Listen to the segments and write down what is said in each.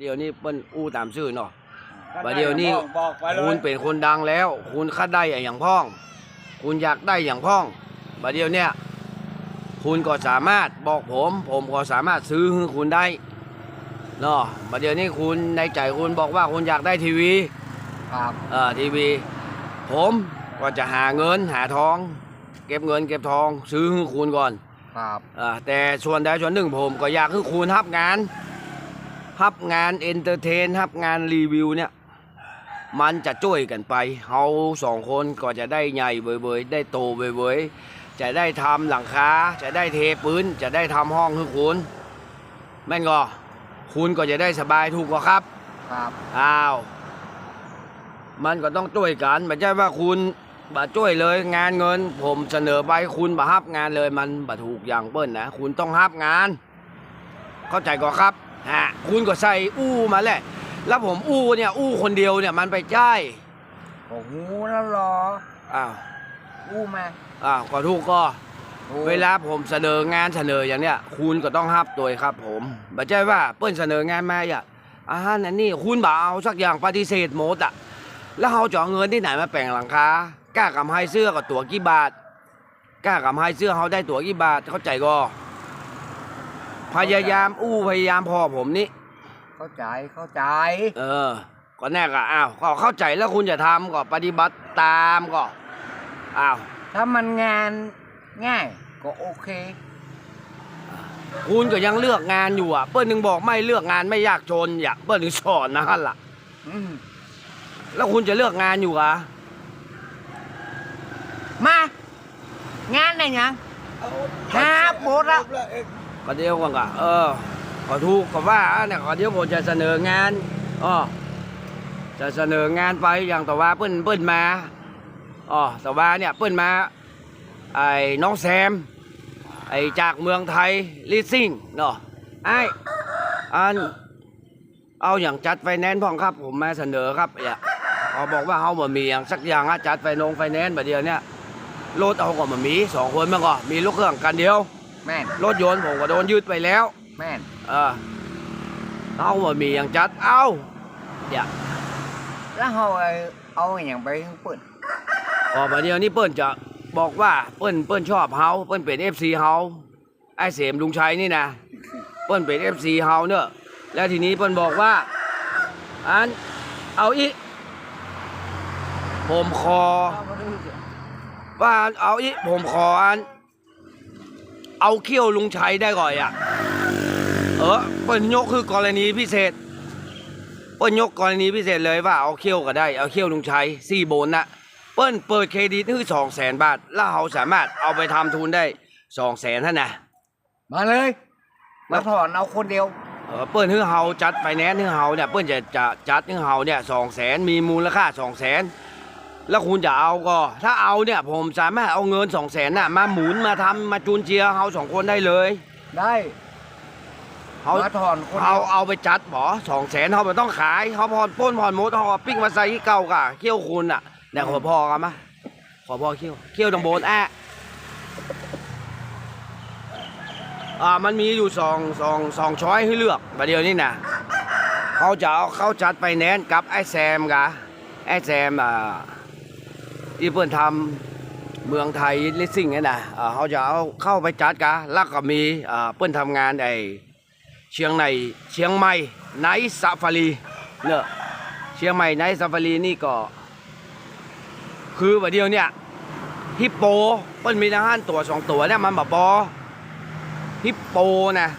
เดี๋ยวนี้เปิ้นอู้ตามชื่อเนาะว่าเดี๋ยวนี้บอกบอกไปเลยคุณเป็นคนดังแล้ว คุณคัดได้อย่างพ้อง คุณอยากได้อย่างพ้องบัดเดี๋ยวเนี้ยคุณก็สามารถบอกผม ผมก็สามารถซื้อให้คุณได้เนาะบัดเดี๋ยวนี้คุณในใจคุณบอกว่าคุณอยากได้ทีวีครับเอ่อทีวี ผมก็จะหาเงินหาทอง เก็บเงินเก็บทอง ซื้อให้คุณก่อน ครับอ่าแต่ส่วนใดส่วนหนึ่งผมก็อยากให้คุณรับงาน รับงานเอนเตอร์เทนรับงานรีวิวเนี่ย มันจะช่วยกันไปเฮาสองคนก็จะได้ใหญ่เบยๆได้โตเบยๆจะได้ทำหลังคาจะได้เทพื้น จะได้ทำห้องให้คุณแม่นก็คุณก็จะได้สบายถูกกว่าครับ ครับอ้าวมันก็ต้องช่วยกันไม่ใช่ว่าคุณบาช่วยเลยงานเงิน ผมเสนอไปคุณบาฮับงานเลยมันบาถูกอย่างเปิ้ลนะ คุณต้องฮับงาน เข้าใจก่อนครับ ฮะคุณก็ใส่อู้มาแหละ แล้วผมอู้เนี่ยอู้คนเดียวเนี่ยมันไปใช่ผมงูแล้วรอ อ้าวอู้มาอ้าวก็ถูกก็เวลาผมเสนองานเสนออย่างเนี้ยคุณก็ต้องฮับตัวครับ ผมไม่ใช่ว่าเปิ้ลเสนองานมาอย่าอาหารอันนี้คุณบ่เอาสักอย่างปฏิเสธหมดอะแล้วเขาจะเอาเงินที่ไหนมาแปลงหลังคากล้ากำให้เสื้อกับตัวกี่บาทกล้ากำให้เสื้อเขาได้ตัวกี่บาทเข้าใจก็ พยายามอู้พยายามพอผมนี่ เข้าใจเข้าใจ เออ ก็แน่ก็อ้าวก็เข้าใจแล้วคุณจะทำก็ปฏิบัติตามก็อ้าวถ้ามันงานง่ายก็โอเค คุณก็ยังเลือกงานอยู่อะ เปิ้ลนึงบอกไม่เลือกงานไม่ยากจนอยากเปิ้ลนึงสอนนะฮั่นล่ะ อืมแล้วคุณจะเลือกงานอยู่เหรอะมา งานไหนยังหาโบสแล้วก็ ก็เดียวกันก็เออก็ถูกก็ว่าเนี่ยก็เดี๋ยวผมจะเสนองานอ๋อจะเสนองานไปอย่างแต่ว่าเปิ้ลเปิ้ลมาอ๋อแต่ว่าเนี่ยเปิ้ลมาไอ้น้องแซมไอ้จากเมืองไทยลิสซิ่งเนาะไอ้อันเอาอย่างจัดไฟแนนซ์พ่องครับ ผมมาเสนอครับอย่าเขาบอกว่าเขาบ่มีอย่างสักอย่างอะจัดไฟนงไฟแนนซ์แบบเดียวเนี่ยรถเอาก็บ่มีสองคนมันก็มีรถเครื่องกันเดียว แม่นรถยนต์ผมก็โดนยึดไปแล้ว แม่นเออเอาบ่มีอย่างจัดเอาเดี๋ยวแล้วเขาเอาเอาอย่างไปให้เปิดพอมาเดียวนี้เปิ้นจะบอกว่าเปิ้นเปิ้นชอบเฮาเปิ้นเป็น FC เฮาไอ้เสมลุงชัยนี่นะเปิ้นเป็น FC เฮาเนอะแล้วทีนี้เปิ้นบอกว่าอันเอาอีกผมขอว่าเอาอีกผมขออัน เอาเขี้ยวลุงชัยได้ก่อนอะ เออเปิ้นยกคือกรณีพิเศษเปิ้นยกกรณีพิเศษเลยว่าเอาเขี้ยวก็ได้ เอาเขี้ยวลุงชัยสี่โบนนะเปิ้นเปิดเครดิตคือสองแสนบาท แล้วเราสามารถเอาไปทำทุนได้สองแสนท่านนะมาเลยมาถอนเอาคนเดียวเออเปิ้นฮือเฮาจัดไฟแนนซ์ฮือเฮาเนี่ยเปิ้นจะจะจัดฮือเฮาเนี่ยสองแสนมีมูลค่าสองแสน แล้วคุณจะเอาก็ ถ้าเอาเนี่ยผมสามารถเอาเงินสองแสนน่ะมาหมุนมาทำมาจูนเจียเฮาสองคนได้เลยได้เฮามาถอนคนเฮาเดียวเอาไปจัดบ่สองแสนเฮาไม่ต้องขายเฮาพอนป้นพอนหมดเฮาเอาปิ้งมาใส่ที่เก่ากะเขี้ยวคุณอะเดี๋ยวขอพอกันมะขอพอเขี้ยวเขี้ยวตังโบนแอะอ่ามันมีอยู่สองสองสองช้อยให้เลือกประเดี๋ยวนี้นะเขาจะเอาเข้าจัดไปแนนกับไอ้แซมกะไอ้แซมอ่า ที่เพื่อนทำเมืองไทยลิสซิ่งนี่นะเขาจะเอาเข้าไปจัดกะแล้วก็มีเพื่อนทำงานไอ้เชียงในเชียงใหม่ไนท์ซาฟารีเนอะเชียงใหม่ไนท์ซาฟารีนี่ก็ คือวันเดียวเนี่ยฮิปโปเปิ้นมีทหารตัวสองตัวเนี่ยมันแบบปอฮิปโปนะ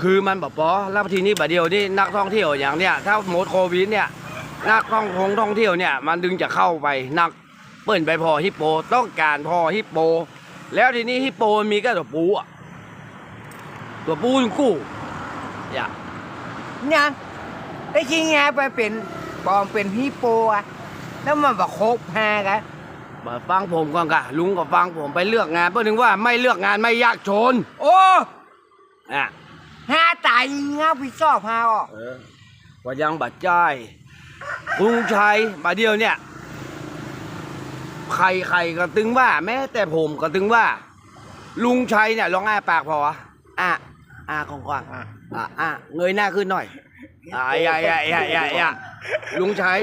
คือมันแบบปอแล้วทีนี้แบัดเดียวนี่นักท่องเที่ยวอย่างเนี้ยถ้าหมดโควิดเนี่ย นักท่องทงท่องเที่ยวเนี่ยมันดึงจะเข้าไปนักเปิ้นไปพอฮิปโปต้องการพอฮิปโป แล้วทีนี้ฮิปโปมันมีแค่ตัวปูอะตัวปูนกู้อย่ายังไอ้ชิงแงไปเป็นปลอมเป็นฮิปโปอะแล้วมันบอกคบหากันมาฟังผมก่อนกะลุงก็ฟังผมไปเลือกงานเพราะถึงว่าไม่เลือกงานไม่ยากจนโอ้อะหาตายเงาพี่ชอบหาอะเออว่ายังบัดใจาย ลุงชัยมาเดียวเนี่ย ใครใครก็ตึงว่า แม้แต่ผมก็ตึงว่า ลุงชัยเนี่ยลองอ้าปากพอวะอะอ่ากว้างๆอะอะอะเงยหน้าขึ้นหน่อยอะอย่าอย่าอย่าอย่าอย่าลุงชัย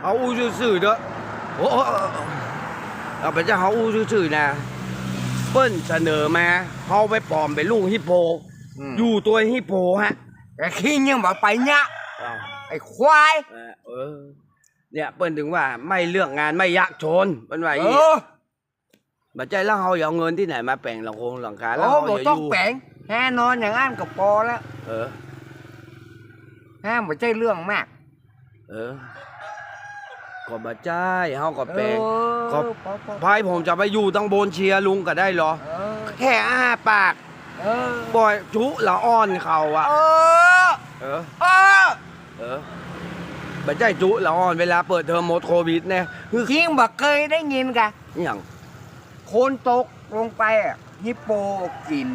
เขาอู้ซื่อๆเด้อโอ้โอ้โอ้โอ้เอาไปจะเขาอู้ซื่อๆนะเปิ้นเสนอมาเขาไปปลอมเป็นลูกฮิปโปอืมอยู่ตัวฮิปโปฮะไอ้ขี้ยังบอกไปเนี่ย อ้าวไอ้ควาย เออเออ เนี่ยเปิ้นถึงว่าไม่เลือกงานไม่ยากจนเปิ้นว่าอเอย่างนี้อบัดใจแล้วเขาเอาเงินที่ไหนมาแปลงหลังโคงหลังคาแล้วโอ้เขาบอกจะอต้องยู่แปลงแน่นอนอย่างนั้นก็พอแล้วเออ ห้ามไม่ใช่เรื่องมากเออ ก็บัดใจเขาก็แปลงเออก็พอพอพายผมจะไปอยู่ตั้งบนเชียร์ลุงก็ได้เหรอ เออแค่อ้าปาก เออปล่อยจุละอ้อนเขาอะเออเออ เออเออบัดใจจุละอ้อนเวลาเปิดเทอมหมดโควิดเนี่ยคือคิงบอกเคยได้ยินกะอหย่างโคนตกลงไปอะฮิปโปกิน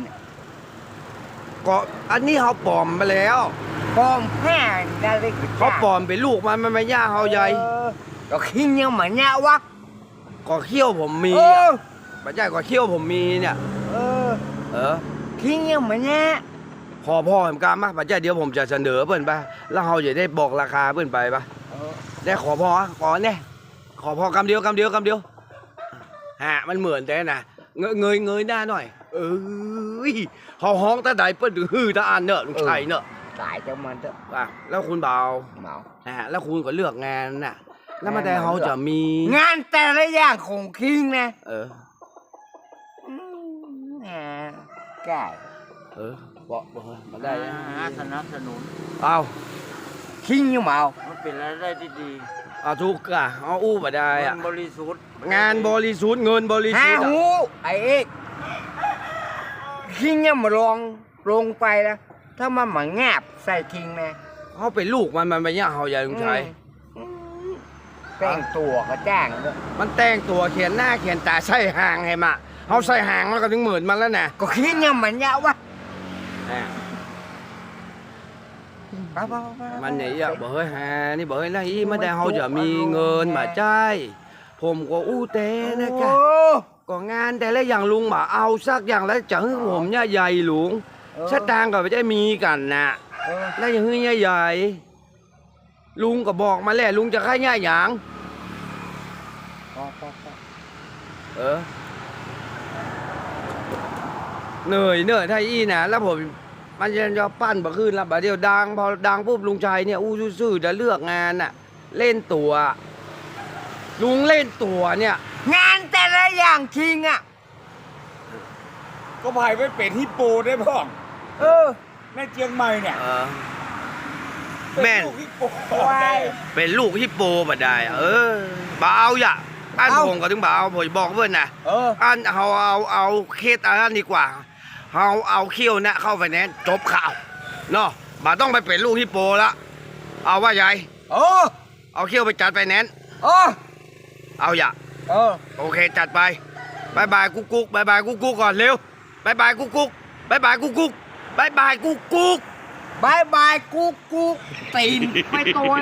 ก็อันนี้เขาปลอมไปแล้ว ปลอมแพ้ได้เลยกเขาปลอมเป็นลูกมันมันไม่ย่าเขาใหญ่เออก็คิงยังเหมือนเนี่ยวะก็เขี้ยวผมมีเออบัดใจก็เขี้ยวผมมีเนี่ย เออ เออ คิงยังเหมือนเนี่ย พอพ่อผมกล้ามาบัดใจเดี๋ยวผมจะเสนอเพื่อนไปแล้วเขาจะได้บอกราคาเพื่อนไปปะเออได้ขอพอขอเนี่ยขอพอกำเดียวกำเดียวกำเดียวฮะมันเหมือนแต่นะเงยเงยเงยหน้าหน่อย เอ้ยเขาห้องตาใดเปิ้ลถึงฮือตาอันเนอะลุงชัยเนอะตายจังมันเถอะอะแล้วคุณเบาเมาฮะแล้วคุณก็เลือกงานน่ะ แล้วมาแต่เขาจะมี งานแต่ละอย่างของคิงนะ เอออืมแหมแก่เออ บอกบอกมาได้ยังหาสนับสนุนเอาคิงยังเมามันเป็นรายได้ที่ดีเอาทุกข์อะเอาอู้มาได้อะมันบริสุทธิ์งานบริสุทธิ์เงินบริห้าสุทธิ์หูอะไอ้เอกคิงยังมาลองลงไปแล้วถ้ามันมาแงบใส่คิงนะเขาเป็นลูกมันมันไม่ยากเขาใหญ่ลุงชัยอืมแต่งตัวก็จ้างด้วยมันแต่งตัวเขียนหน้าเขียนตาใส่หางให้มาเขาใส่หางแล้วก็ถึงหมื่นมันแล้วนะก็คิงยังเหมือนยะวะอะ ไปไปไปไปมันเนี่ยอะบอกเฮ้ยฮะนี่บอกเฮ้ยนะอีไม่ได้เขาจะมีเงินมาจ่ายผมก็อู้เต้นะกะโอ้ก็งานแต่ละอย่างลุงมาเอาสักอย่างแล้วจะให้ผมเนี่ยใหญ่หลวงเออชะตางก็ไม่ได้มีกันนะเออแล้วอย่างนี้ใหญ่ลุงก็บอกมาแล้วลุงจะค่ายหยางพอพอพอเออ เหนื่อยเหนื่อยถ้าอี้นะแล้วผมมันจะจะปั้นบ่ขึ้นแล้วบัดเดียวดังพอดังปุ๊บลุงชัยเนี่ยอู้ซื่อๆจะเลือกงานน่ะเล่นตัว ลุงเล่นตัวเนี่ย งานแต่ละอย่างคิงอะ ก็พายไปเป็นฮิปโปได้พ่องเออในเชียงใหม่เนี่ยเออเป็นแม่นลูกฮิปโปควายเป็นลูกฮิปโปบัดได้อะเออบ่เอาอย่าอันเอาผมก็ถึงบ่เอาผมบอกเพื่อนนะเอออันเอาเอาเอาเคสอันนั้นดีกว่า เอาเอาเขี้ยวนะเข้าไฟแนนซ์จบข่าวเนาะบ่ต้องไปเป็นลูกฮิปโปละเอาว่าใหญ่เออเอาเขี้ยวไปจัดไฟแนนซ์เออเอาอย่าเออโอเคจัดไปบายบายกุ๊กกุ๊กบายบายกุ๊กกุ๊กก่อนเร็วบายบายกุ๊กกุ๊กบายบายกุ๊กกุ๊กบายบายกุ๊กกุ๊กบายบายกูกูตีนไปตัว